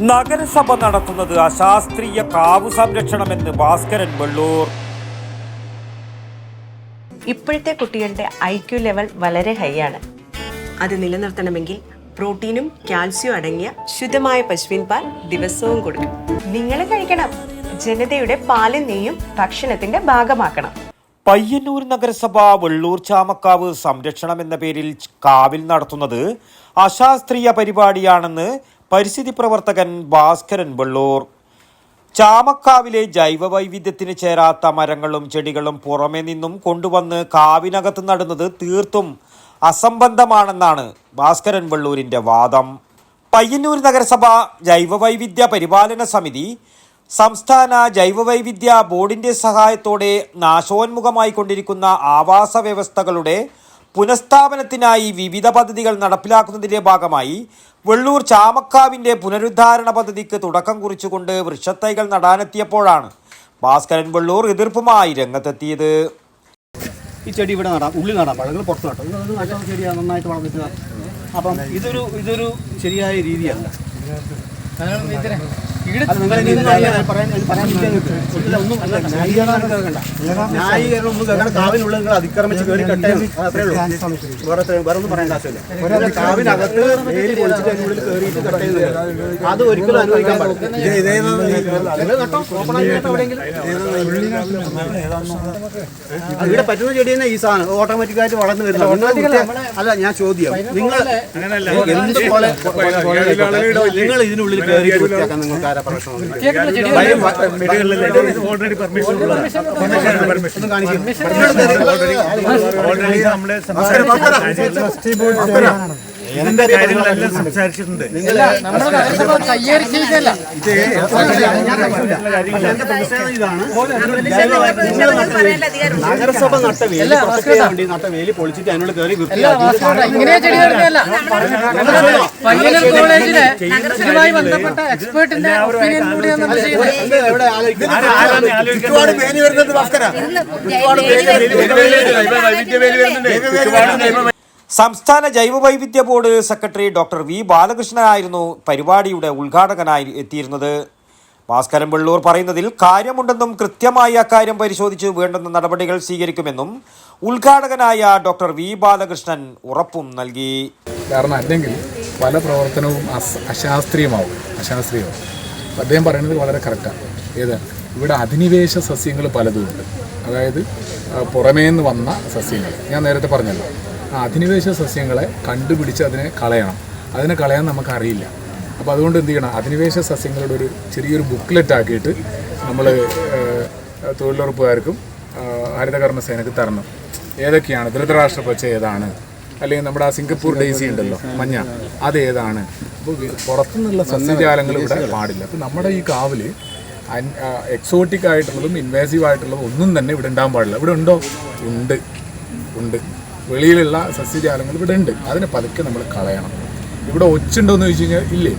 നഗരസഭ നടത്തുന്നത് അശാസ്ത്രീയ കാവു സംരക്ഷണമെന്ന് ഭാസ്കരൻ വെള്ളൂർ. ഇപ്പോഴത്തെ കുട്ടികളുടെ ഐ ക്യു ലെവൽ വളരെ ഹൈ ആണ്. അത് നിലനിർത്തണമെങ്കിൽ പ്രോട്ടീനും കാൽസ്യവും അടങ്ങിയ ശുദ്ധമായ പശുവിൻ പാൽ ദിവസവും കൊടുക്കും നിങ്ങൾ കഴിക്കണം. ജനതയുടെ പാലും നെയ്യും ഭക്ഷണത്തിന്റെ ഭാഗമാക്കണം. പയ്യന്നൂർ നഗരസഭ വെള്ളൂർ ചാമക്കാവ് സംരക്ഷണം എന്ന പേരിൽ കാവിൽ നടത്തുന്നത് അശാസ്ത്രീയ പരിപാടിയാണെന്ന് പരിസ്ഥിതി പ്രവർത്തകൻ ഭാസ്കരൻ വെള്ളൂർ. ചാമക്കാവിലെ ജൈവ വൈവിധ്യത്തിന് ചേരാത്ത മരങ്ങളും ചെടികളും പുറമെ നിന്നും കൊണ്ടുവന്ന് കാവിനകത്ത് നടുന്നത് തീർത്തും അസംബന്ധമാണെന്നാണ് ഭാസ്കരൻ വെള്ളൂരിന്റെ വാദം. പയ്യന്നൂർ നഗരസഭ ജൈവ വൈവിധ്യ പരിപാലന സമിതി സംസ്ഥാന ജൈവവൈവിധ്യ ബോർഡിന്റെ സഹായത്തോടെ നാശോന്മുഖമായി കൊണ്ടിരിക്കുന്ന ആവാസ വ്യവസ്ഥകളുടെ പുനഃസ്ഥാപനത്തിനായി വിവിധ പദ്ധതികൾ നടപ്പിലാക്കുന്നതിന്റെ ഭാഗമായി വെള്ളൂർ ചാമക്കാവിന്റെ പുനരുദ്ധാരണ പദ്ധതിക്ക് തുടക്കം കുറിച്ചുകൊണ്ട് വൃക്ഷത്തൈകൾ നടാനെത്തിയപ്പോഴാണ് ഭാസ്കരൻ വെള്ളൂർ എതിർപ്പുമായി രംഗത്തെത്തിയത്. ഈ ചെടി ഇവിടെ നടാം ഉള്ളിൽ നടാം പഴങ്ങൾ പുറത്ത് നട്ടാം ഇത് ഇത് ചെടിയാണ് നന്നായിട്ട് വളർന്നിട്ട് അപ്പം ഇതൊരു ഇതൊരു ശരിയായ രീതിയല്ല. അല്ല, നിങ്ങൾ അതിക്രമിച്ച് കയറി അത്രേ ഉള്ളൂ. വേറെ വേറെ ഒന്നും പറയേണ്ട ആവശ്യമില്ല. കാവിനകത്ത് പൊളിച്ചിട്ട് അതിനുള്ളിൽ കയറിയിട്ട് അത് ഒരിക്കലും അനുവദിക്കാൻ പാടില്ല. ഇവിടെ പറ്റുന്ന ചെടി തന്നെ ഈ സാധനം. ഓട്ടോമാറ്റിക് ആയിട്ട് വളർന്നു വരുന്നത് അല്ല ഞാൻ ചോദ്യം. നിങ്ങൾ എന്ത് നിങ്ങൾ ഇതിനുള്ളിൽ കയറി വൃത്തിയാക്കാൻ നിങ്ങൾക്ക് ആരാ പ്രശ്നം ഒന്ന് കാണിക്കും ഇതിന്റെ കാര്യങ്ങളെല്ലാം സംസാരിച്ചിട്ടുണ്ട് നഗരസഭ നട്ട വേലി പ്രൊട്ടക്ട് ചെയ്യാൻ വേണ്ടി നട്ട വേലി പൊളിച്ചിട്ട് അതിനുള്ളിൽ കയറി വൃത്തിയാക്കി ഇങ്ങനെ ചെടി പറഞ്ഞല്ല പയ്യന്നൂർ കോളേജിലെ ഇതുമായി ബന്ധപ്പെട്ട എക്സ്പേർട്ടിന്റെ ഒപ്പീനിയൻ കൂടിയാണ് ചെയ്യുന്നത് എന്ത് എവിടെ ആലോചിക്കുന്നത് ചുറ്റുപാട് പേനി വരുന്നത് ഭാസ്കര സംസ്ഥാന ജൈവവൈവിധ്യ ബോർഡ് സെക്രട്ടറി ഡോക്ടർ വി ബാലകൃഷ്ണനായിരുന്നു പരിപാടിയുടെ ഉദ്ഘാടകനായി എത്തിയിരുന്നത്. ഭാസ്കരൻ വെള്ളൂർ പറയുന്നതിൽ കാര്യമുണ്ടെന്നും കൃത്യമായി അക്കാര്യം പരിശോധിച്ച് വേണ്ടുന്ന നടപടികൾ സ്വീകരിക്കുമെന്നും ഉദ്ഘാടകനായ ഡോക്ടർ വി ബാലകൃഷ്ണൻ ഉറപ്പും നൽകി. കാരണം അല്ലെങ്കിൽ പല പ്രവർത്തനവും അശാസ്ത്രീയമാവും അശാസ്ത്രീയമാവും അദ്ദേഹം പറയുന്നത് വളരെ കറക്റ്റാണ് ഏത്? ഇവിടെ അധിനിവേശ സസ്യങ്ങൾ പലതുമുണ്ട്. അതായത് പുറമേ നിന്ന് വന്ന സസ്യങ്ങൾ. ഞാൻ നേരത്തെ പറഞ്ഞല്ലോ അധിനിവേശ സസ്യങ്ങളെ കണ്ടുപിടിച്ച് അതിനെ കളയണം. അതിനെ കളയാൻ നമുക്കറിയില്ല. അപ്പോൾ അതുകൊണ്ട് എന്ത് ചെയ്യണം? അധിനിവേശ സസ്യങ്ങളുടെ ഒരു ചെറിയൊരു ബുക്ക്ലെറ്റ് ആക്കിയിട്ട് നമ്മൾ തൊഴിലുറപ്പുകാർക്കും ഹരിതകർമ്മ ഹരിതകർമ്മസേനക്ക് തരണം. ഏതൊക്കെയാണ്? ധൃതരാഷ്ട്ര പച്ച ഏതാണ്? അല്ലെങ്കിൽ നമ്മുടെ ആ സിംഗപ്പൂർ ഡേസി ഉണ്ടല്ലോ മഞ്ഞ അത് ഏതാണ്? അപ്പോൾ പുറത്തുനിന്നുള്ള സസ്യജാലങ്ങൾ ഇവിടെ പാടില്ല. അപ്പോൾ നമ്മുടെ ഈ കാവിൽ എക്സോട്ടിക് ആയിട്ടുള്ളതും ഇൻവേസീവ് ആയിട്ടുള്ളതും ഒന്നും തന്നെ ഇവിടെ ഉണ്ടാകാൻ പാടില്ല. ഇവിടെ ഉണ്ടോ? ഉണ്ട്. ഉണ്ട്. വെളിയിലുള്ള സസ്യജാലങ്ങൾ ഇവിടെ ഉണ്ട്. അതിനെ പതുക്കെ നമ്മൾ കളയണം. ഇവിടെ ഒച്ചുണ്ടോയെന്ന് ചോദിച്ചു കഴിഞ്ഞാൽ ഇല്ലേ?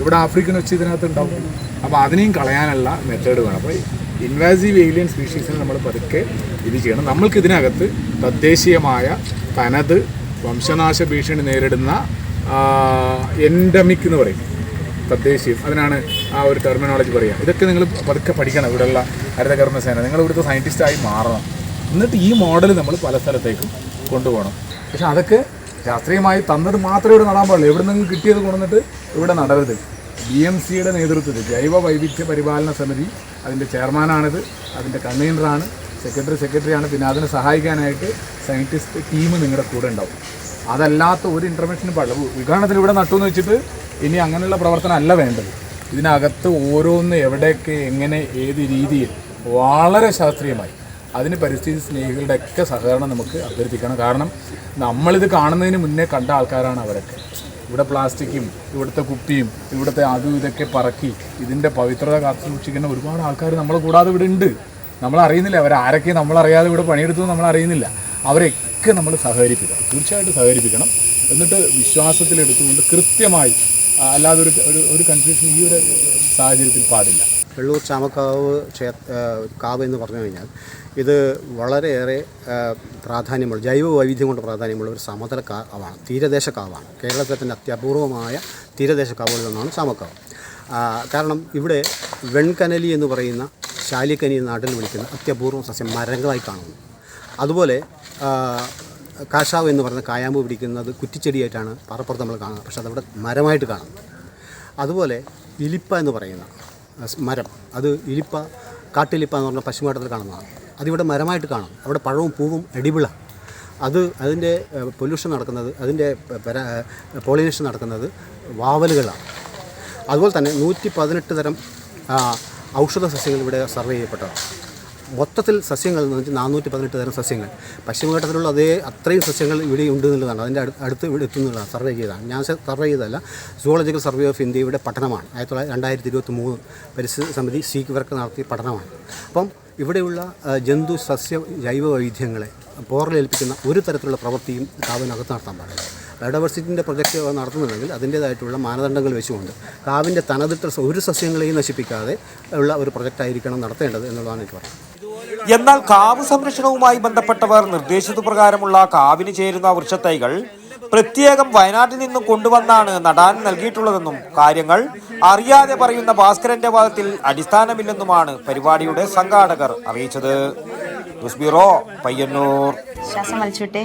ഇവിടെ ആഫ്രിക്കൻ ഒച്ച ഇതിനകത്ത് ഉണ്ടാവും. അപ്പോൾ അതിനെയും കളയാനുള്ള മെത്തേഡ് വേണം. അപ്പോൾ ഇൻവാസീവ് ഏലിയൻ സ്പീഷീസിനെ നമ്മൾ പതുക്കെ ഇത് ചെയ്യണം. നമ്മൾക്ക് ഇതിനകത്ത് തദ്ദേശീയമായ തനത് വംശനാശ ഭീഷണി നേരിടുന്ന എൻഡമിക് എന്ന് പറയും. തദ്ദേശീയം അതിനാണ് ആ ഒരു ടെർമിനോളജി പറയുക. ഇതൊക്കെ നിങ്ങൾ പതുക്കെ പഠിക്കണം. ഇവിടെയുള്ള ഹരിതകർമ്മസേന. നിങ്ങൾ ഇവിടുത്തെ സയന്റിസ്റ്റായി മാറണം. എന്നിട്ട് ഈ മോഡൽ നമ്മൾ പല സ്ഥലത്തേക്കും കൊണ്ടുപോകണം. പക്ഷെ അതൊക്കെ ശാസ്ത്രീയമായി തന്നത് മാത്രമേ ഇവിടെ നടാൻ പാടുള്ളൂ. എവിടെ നിന്ന് കിട്ടിയത് കൊണ്ടുവന്നിട്ട് ഇവിടെ നടരുത്. ബി എം സിയുടെ നേതൃത്വത്തിൽ ജൈവ വൈവിധ്യ പരിപാലന സമിതി അതിന്റെ ചെയർമാനാണിത് അതിന്റെ കൺവീനറാണ് സെക്രട്ടറി സെക്രട്ടറിയാണ്. പിന്നെ അതിനെ സഹായിക്കാനായിട്ട് സയന്റിസ്റ്റ് ടീം നിങ്ങളുടെ കൂടെ ഉണ്ടാവും. അതല്ലാത്ത ഒരു ഇന്റർവെൻഷനും പാടില്ല. വിഘാടനത്തിൽ ഇവിടെ നട്ടു എന്ന് വെച്ചിട്ട് ഇനി അങ്ങനെയുള്ള പ്രവർത്തനം അല്ല വേണ്ടത്. ഇതിനകത്ത് ഓരോന്ന് എവിടെയൊക്കെ എങ്ങനെ ഏത് രീതിയിൽ വളരെ ശാസ്ത്രീയമായി അതിന് പരിസ്ഥിതി സ്നേഹികളുടെ ഒക്കെ സഹകരണം നമുക്ക് അഭ്യർത്ഥിക്കണം. കാരണം നമ്മളിത് കാണുന്നതിന് മുന്നേ കണ്ട ആൾക്കാരാണ് അവരൊക്കെ. ഇവിടെ പ്ലാസ്റ്റിക്കും ഇവിടുത്തെ കുപ്പിയും ഇവിടുത്തെ അതും ഇതൊക്കെ പറക്കി ഇതിന്റെ പവിത്രത കാത്തു സൂക്ഷിക്കുന്ന ഒരുപാട് ആൾക്കാർ നമ്മൾ കൂടാതെ ഇവിടെ ഉണ്ട്. നമ്മൾ അറിയുന്നില്ല അവരാരൊക്കെ നമ്മളറിയാതെ ഇവിടെ പണിയെടുത്തു നമ്മൾ അറിയുന്നില്ല. അവരെയൊക്കെ നമ്മൾ സഹകരിപ്പിക്കണം. തീർച്ചയായിട്ടും സഹകരിപ്പിക്കണം. എന്നിട്ട് വിശ്വാസത്തിലെടുത്തുകൊണ്ട് കൃത്യമായി അല്ലാതെ ഒരു ഒരു കൺഫ്യൂഷൻ ഈ ഒരു സാഹചര്യത്തിൽ പാടില്ല. വെള്ളൂർ ചാമക്കാവ് ക്ഷേ കാവ് എന്ന് പറഞ്ഞു കഴിഞ്ഞാൽ ഇത് വളരെയേറെ പ്രാധാന്യമുള്ള ജൈവ വൈവിധ്യം കൊണ്ട് പ്രാധാന്യമുള്ള ഒരു സമതല കാവാണ് തീരദേശ കാവാണ്. കേരളത്തിലെ തന്നെ അത്യപൂർവമായ തീരദേശ കാവുകളിൽ ഒന്നാണ് ചാമക്കാവ്. കാരണം ഇവിടെ വെൺകനലി എന്ന് പറയുന്ന ശാലിക്കനി നാട്ടിൽ വിളിക്കുന്ന അത്യപൂർവം സസ്യം മരങ്ങളായി കാണുന്നു. അതുപോലെ കാശാവ് എന്ന് പറയുന്ന കായാമ്പ് പിടിക്കുന്നത് കുറ്റിച്ചെടിയായിട്ടാണ് പാറപ്പുറത്ത് നമ്മൾ കാണുന്നത്. പക്ഷേ അതവിടെ മരമായിട്ട് കാണുന്നു. അതുപോലെ ഇലിപ്പ എന്ന് പറയുന്ന മരം. അത് ഇരിപ്പ കാട്ടിലിപ്പ എന്ന് പറഞ്ഞ പശ്ചിമഘട്ടത്തിൽ കാണുന്നതാണ്. അതിവിടെ മരമായിട്ട് കാണും. അവിടെ പഴവും പൂവും എഡിബിളാണ് അത് അതിന്റെ പൊല്യൂഷൻ നടക്കുന്നത് അതിന്റെ പോളിനേഷൻ നടക്കുന്നത് വാവലുകളാണ്. അതുപോലെ തന്നെ നൂറ്റി പതിനെട്ട് തരം ഔഷധ സസ്യങ്ങൾ ഇവിടെ സർവേ ചെയ്യപ്പെട്ടതാണ്. മൊത്തത്തിൽ സസ്യങ്ങൾ എന്ന് വെച്ചാൽ നാനൂറ്റി പതിനെട്ട് തരം സസ്യങ്ങൾ. പശ്ചിമഘട്ടത്തിലുള്ള അതേ അത്രയും സസ്യങ്ങൾ ഇവിടെ ഉണ്ട് എന്നുള്ളതാണ് അതിന്റെ അടുത്ത് ഇവിടെ എത്തുന്നതാണ് സർവേ ചെയ്തതാണ്. ഞാൻ സർവേ ചെയ്തതല്ല സുവോളജിക്കൽ സർവേ ഓഫ് ഇന്ത്യയുടെ പഠനമാണ്. ആയിരത്തി തൊള്ളായിരത്തി രണ്ടായിരത്തി ഇരുപത്തി മൂന്ന് പരിസ്ഥിതി സമിതി സീക്ക് വർക്ക് നടത്തിയ പഠനമാണ്. അപ്പം ഇവിടെയുള്ള ജന്തു സസ്യ ജൈവ വൈവിധ്യങ്ങളെ പോറലേൽപ്പിക്കുന്ന ഒരു തരത്തിലുള്ള പ്രവൃത്തിയും കാവിനകത്ത് നടത്താൻ പാടില്ല. ബയോഡൈവേഴ്സിറ്റിന്റെ പ്രൊജക്റ്റ് നടത്തുന്നുണ്ടെങ്കിൽ അതിന്റേതായിട്ടുള്ള മാനദണ്ഡങ്ങൾ വെച്ചുകൊണ്ട് കാവിന്റെ തനതിട്ട ഒരു സസ്യങ്ങളെയും നശിപ്പിക്കാതെ ഉള്ള ഒരു പ്രൊജക്റ്റായിരിക്കണം നടത്തേണ്ടത് എന്നുള്ളതാണ് എനിക്ക് പറയുന്നത് എന്നാൽ കാവ് സംരക്ഷണവുമായി ബന്ധപ്പെട്ടവർ നിർദ്ദേശിച്ചതുപ്രകാരമുള്ള കാവിന് ചേരുന്ന വൃക്ഷത്തൈകൾ പ്രത്യേകം വയനാട്ടിൽ നിന്നും കൊണ്ടുവന്നാണ് നടാൻ നൽകിയിട്ടുള്ളതെന്നും കാര്യങ്ങൾ അറിയാതെ പറയുന്ന ഭാസ്കരന്റെ വാദത്തിൽ അടിസ്ഥാനമില്ലെന്നുമാണ് പരിപാടിയുടെ സംഘാടകർ അറിയിച്ചത്. News bureau Payyanur. ശ്വാസം വലിച്ചുവിട്ടെ.